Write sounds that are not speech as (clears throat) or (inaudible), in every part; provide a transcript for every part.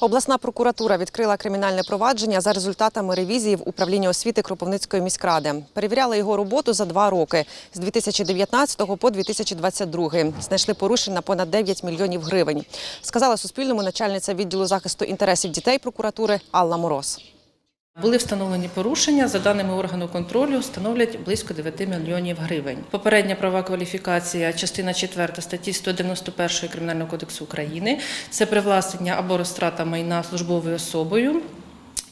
Обласна прокуратура відкрила кримінальне провадження за результатами ревізії в управлінні освіти Кропивницької міськради. Перевіряли його роботу за два роки з 2019 по 2022. Знайшли порушень на понад 9 мільйонів гривень. Сказала Суспільному начальниця відділу захисту інтересів дітей прокуратури Алла Мороз. Були встановлені порушення, за даними органу контролю, становлять близько 9 мільйонів гривень. Попередня права кваліфікація, частина 4 статті 191 Кримінального кодексу України це привласнення або розтрата майна службовою особою.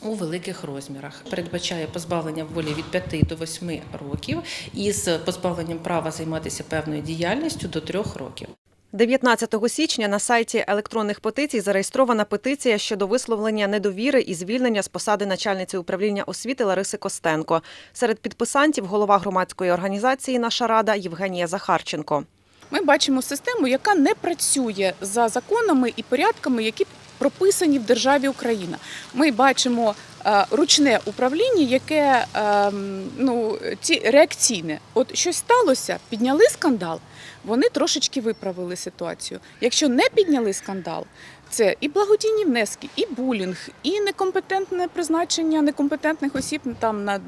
У великих розмірах передбачає позбавлення волі від 5 до 8 років із позбавленням права займатися певною діяльністю до 3 років. 19 січня на сайті електронних петицій зареєстрована петиція щодо висловлення недовіри і звільнення з посади начальниці управління освіти Лариси Костенко. Серед підписантів голова громадської організації Наша рада Євгенія Захарченко. Ми бачимо систему, яка не працює за законами і порядками, які прописані в державі Україна. Ми бачимо ручне управління, яке е, ну, ці реакційне. От щось сталося, підняли скандал, вони трошечки виправили ситуацію. Якщо не підняли скандал, це і благодійні внески, і булінг, і некомпетентне призначення некомпетентних осіб там на,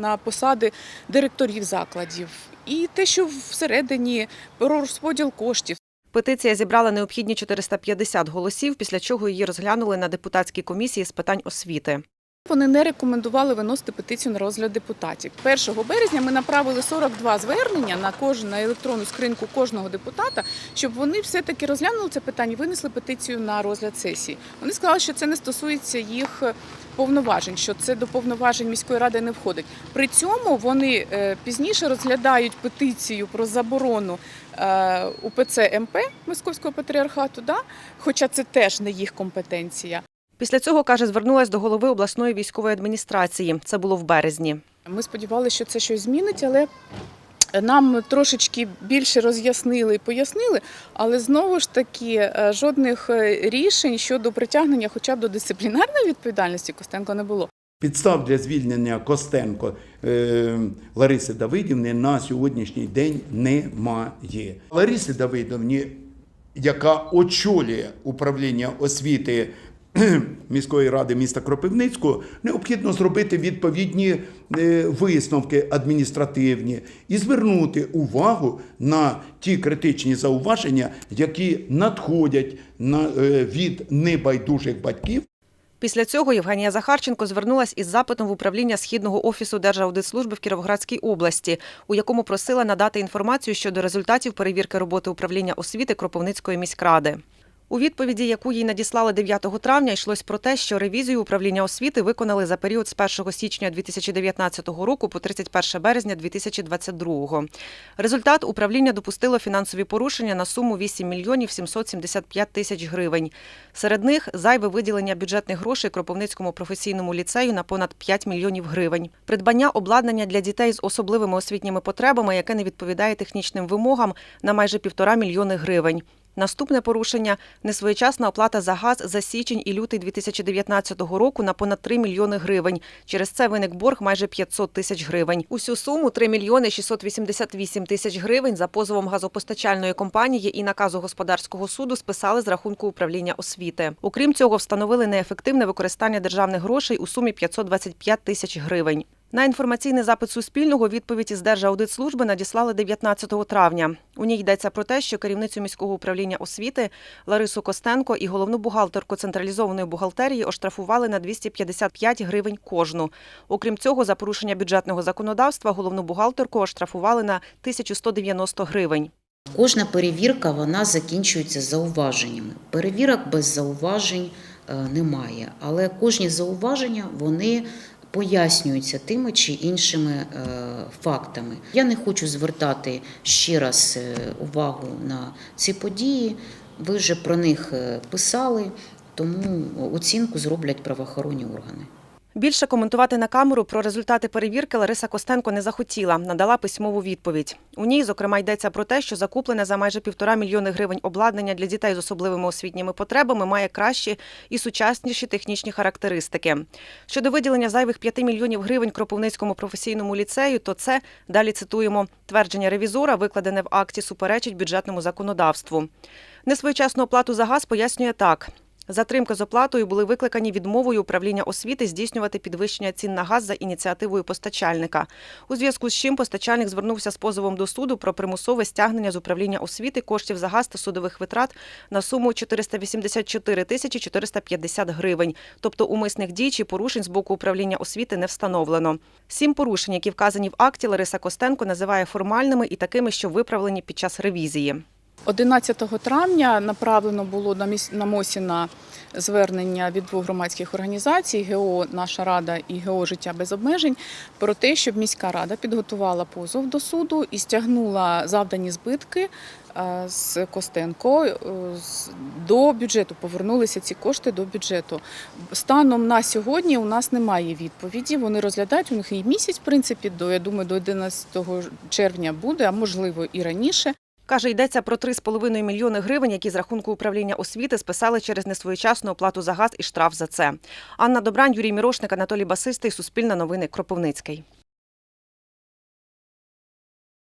на посади директорів закладів, і те, що всередині про розподіл коштів. Петиція зібрала необхідні 450 голосів, після чого її розглянули на депутатській комісії з питань освіти. Вони не рекомендували виносити петицію на розгляд депутатів. 1 березня ми направили 42 звернення на кожну на електронну скриньку кожного депутата, щоб вони все-таки розглянули це питання, і винесли петицію на розгляд сесії. Вони сказали, що це не стосується їх повноважень, що це до повноважень міської ради не входить. При цьому вони е, пізніше розглядають петицію про заборону е, УПЦ МП Московського патріархату, да? хоча це теж не їх компетенція. Після цього, каже, звернулась до голови обласної військової адміністрації. Це було в березні. Ми сподівалися, що це щось змінить, але нам трошечки більше роз'яснили і пояснили, але знову ж таки е, жодних е, рішень щодо притягнення, хоча б до дисциплінарної відповідальності Костенко не було. Підстав для звільнення Костенко е, Лариси Давидівни на сьогоднішній день немає. Ларисі Давидівні, яка очолює управління освіти (clears throat) міської ради міста Кропивницького, необхідно зробити відповідні е, висновки адміністративні і звернути увагу на ті критичні зауваження, які надходять е, від небайдужих батьків. Після цього Євгенія Захарченко звернулась із запитом в управління Східного офісу Держаудитслужби в Кіровоградській області, у якому просила надати інформацію щодо результатів перевірки роботи управління освіти Кропивницької міськради. У відповіді, яку їй надіслали 9 травня, йшлось про те, що ревізію управління освіти виконали за період з 1 січня 2019 року по 31 березня 2022. Результат управління допустило фінансові порушення на суму 8 мільйонів 775 тисяч гривень. Серед них зайве виділення бюджетних грошей Кропивницькому професійному ліцею на понад 5 мільйонів гривень. Придбання обладнання для дітей з особливими освітніми потребами, яке не відповідає технічним вимогам, на майже півтора мільйони гривень. Наступне порушення несвоєчасна оплата за газ за січень і лютий 2019 року на понад 3 мільйони гривень. Через це виник борг майже 500 тисяч гривень. Усю суму 3 мільйони 688 тисяч гривень за позовом газопостачальної компанії і наказу господарського суду списали з рахунку управління освіти. Окрім цього, встановили неефективне використання державних грошей у сумі 525 тисяч гривень. На інформаційний запит Суспільного відповідь із Держаудитслужби надіслали 19 травня. У ній йдеться про те, що керівницю міського управління освіти Ларису Костенко і головну бухгалтерку централізованої бухгалтерії оштрафували на 255 гривень кожну. Окрім цього, за порушення бюджетного законодавства головну бухгалтерку оштрафували на 1190 гривень. Кожна перевірка вона закінчується зауваженнями. Перевірок без зауважень е, немає, але кожні зауваження вони пояснюються тими чи іншими е, фактами. Я не хочу звертати ще раз е, увагу на ці події. Ви вже про них е, писали, тому оцінку зроблять правоохоронні органи. Більше коментувати на камеру про результати перевірки Лариса Костенко не захотіла, надала письмову відповідь. У ній, зокрема, йдеться про те, що закуплене за майже півтора мільйони гривень обладнання для дітей з особливими освітніми потребами має кращі і сучасніші технічні характеристики. Щодо виділення зайвих 5 мільйонів гривень Кропивницькому професійному ліцею, то це далі цитуємо твердження ревізора, викладене в акті, суперечить бюджетному законодавству. Несвоєчасну оплату за газ пояснює так. Затримки з оплатою були викликані відмовою управління освіти здійснювати підвищення цін на газ за ініціативою постачальника. У зв'язку з чим постачальник звернувся з позовом до суду про примусове стягнення з управління освіти коштів за газ та судових витрат на суму 484 тисячі 450 гривень. Тобто умисних дій чи порушень з боку управління освіти не встановлено. Сім порушень, які вказані в акті, Лариса Костенко називає формальними і такими, що виправлені під час ревізії. 11 травня направлено було на Мосіна звернення від двох громадських організацій ГО Наша Рада і ГО Життя без обмежень про те, щоб міська рада підготувала позов до суду і стягнула завдані збитки е, з Костенко е, до бюджету. Повернулися ці кошти до бюджету. Станом на сьогодні у нас немає відповіді. Вони розглядають у них і місяць, в принципі, до я думаю, до 11 червня буде, а можливо і раніше. Каже, йдеться про 3,5 мільйони гривень, які з рахунку управління освіти списали через несвоєчасну оплату за газ і штраф за це. Анна Добрань, Юрій Мірошник, Анатолій Басистий, Суспільне новини, Кропивницький.